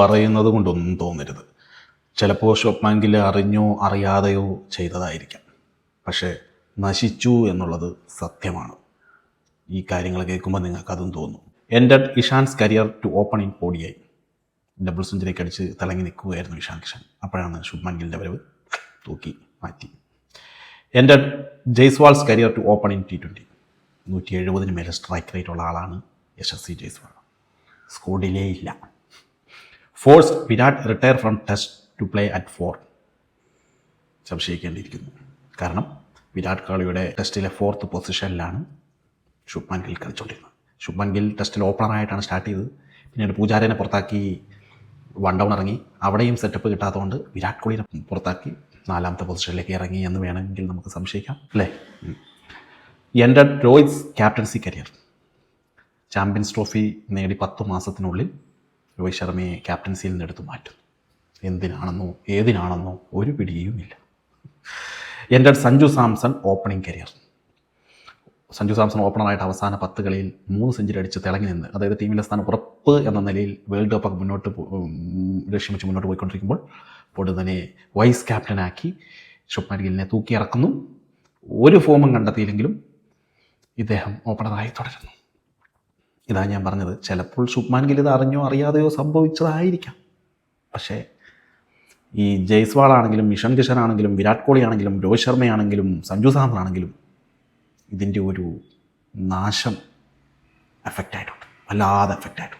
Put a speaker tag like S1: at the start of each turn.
S1: പറയുന്നത് കൊണ്ടൊന്നും തോന്നരുത്. ചിലപ്പോൾ ശുഭ്മാൻ ഗിൽ അറിഞ്ഞോ അറിയാതെയോ ചെയ്തതായിരിക്കാം. പക്ഷേ നശിച്ചു എന്നുള്ളത് സത്യമാണ്. ഈ കാര്യങ്ങൾ കേൾക്കുമ്പോൾ നിങ്ങൾക്ക് അതും തോന്നും. എന്റെ Ishan's career to open in പോഡിയായി double സെഞ്ചുറിയൊക്കെ അടിച്ച് തിളങ്ങി നിൽക്കുകയായിരുന്നു ഇഷാൻ കിഷൻ. അപ്പോഴാണ് ശുഭ്മാൻ ഗിലിന്റെ വരവ് തൂക്കി മാറ്റി. എന്റെ Jaiswal's career to open in T twenty നൂറ്റി എഴുപതിന് മേലെ സ്ട്രൈക്ക് റേറ്റ് ഉള്ള ആളാണ് യശസ്വി ജയ്സ്വാൾ. സ്കോഡിലേ ഇല്ല. Force Virat retire from test to play at four. സംശയിക്കേണ്ടിയിരിക്കുന്നു. കാരണം വിരാട് കോഹ്ലിയുടെ ടെസ്റ്റിലെ ഫോർത്ത് പൊസിഷനിലാണ് ശുഭ്മാൻ ഗിൽ കളിച്ചുകൊണ്ടിരുന്നത് ശുഭ്മാൻ ഗിൽ ടെസ്റ്റിൽ ഓപ്പണറായിട്ടാണ് സ്റ്റാർട്ട് ചെയ്തത്. പിന്നീട് പൂജാരനെ പുറത്താക്കി വൺ ഡൗൺ ഇറങ്ങി. അവിടെയും സെറ്റപ്പ് കിട്ടാത്തതുകൊണ്ട് വിരാട് കോഹ്ലിനെ പുറത്താക്കി നാലാമത്തെ പൊസിഷനിലേക്ക് ഇറങ്ങി എന്ന് വേണമെങ്കിൽ നമുക്ക് സംശയിക്കാം അല്ലേ. എന്റെ Rohit captaincy career. Champions trophy നേടി പത്ത് മാസത്തിനുള്ളിൽ രോഹിത് ശർമ്മയെ ക്യാപ്റ്റൻസിയിൽ നിന്ന് എടുത്തു മാറ്റുന്നു എന്തിനാണെന്നോ ഏതിനാണെന്നോ ഒരു പിടിയുമില്ല. എന്റെ Sanju Samson opening career. Sanju Samson ഓപ്പണറായിട്ട് അവസാന പത്ത് കളിയിൽ മൂന്ന് സെഞ്ചുറി അടിച്ച് തിളങ്ങി നിന്ന് അതായത് ടീമിലെ സ്ഥാനം ഉറപ്പ് എന്ന നിലയിൽ വേൾഡ് കപ്പൊക്കെ മുന്നോട്ട് ലക്ഷ്യം വെച്ച് മുന്നോട്ട് പോയിക്കൊണ്ടിരിക്കുമ്പോൾ പൊടുന്നനെ വൈസ് ക്യാപ്റ്റനാക്കി ശുഭ്മാൻ ഗില്ലിനെ തൂക്കി ഇറക്കുന്നു ഒരു ഫോമും കണ്ടെത്തിയില്ലെങ്കിലും ഇദ്ദേഹം ഓപ്പണറായി തുടരുന്നു. ഇതാ ഞാൻ പറഞ്ഞത്. ചിലപ്പോൾ ശുഭ്മാൻ ഗിൽ ഇത് അറിഞ്ഞോ അറിയാതെയോ സംഭവിച്ചതായിരിക്കാം. പക്ഷേ ഈ ജയ്സ്വാൾ ആണെങ്കിലും മിഷൻ കിഷൻ ആണെങ്കിലും വിരാട് കോഹ്ലി ആണെങ്കിലും രോഹിത് ശർമ്മയാണെങ്കിലും സഞ്ജു സാംസൺ ആണെങ്കിലും ഇതിന്റെ ഒരു നാശം എഫക്റ്റായിട്ടുണ്ട് വല്ലാതെ എഫക്റ്റ് ആയിട്ടുണ്ട്.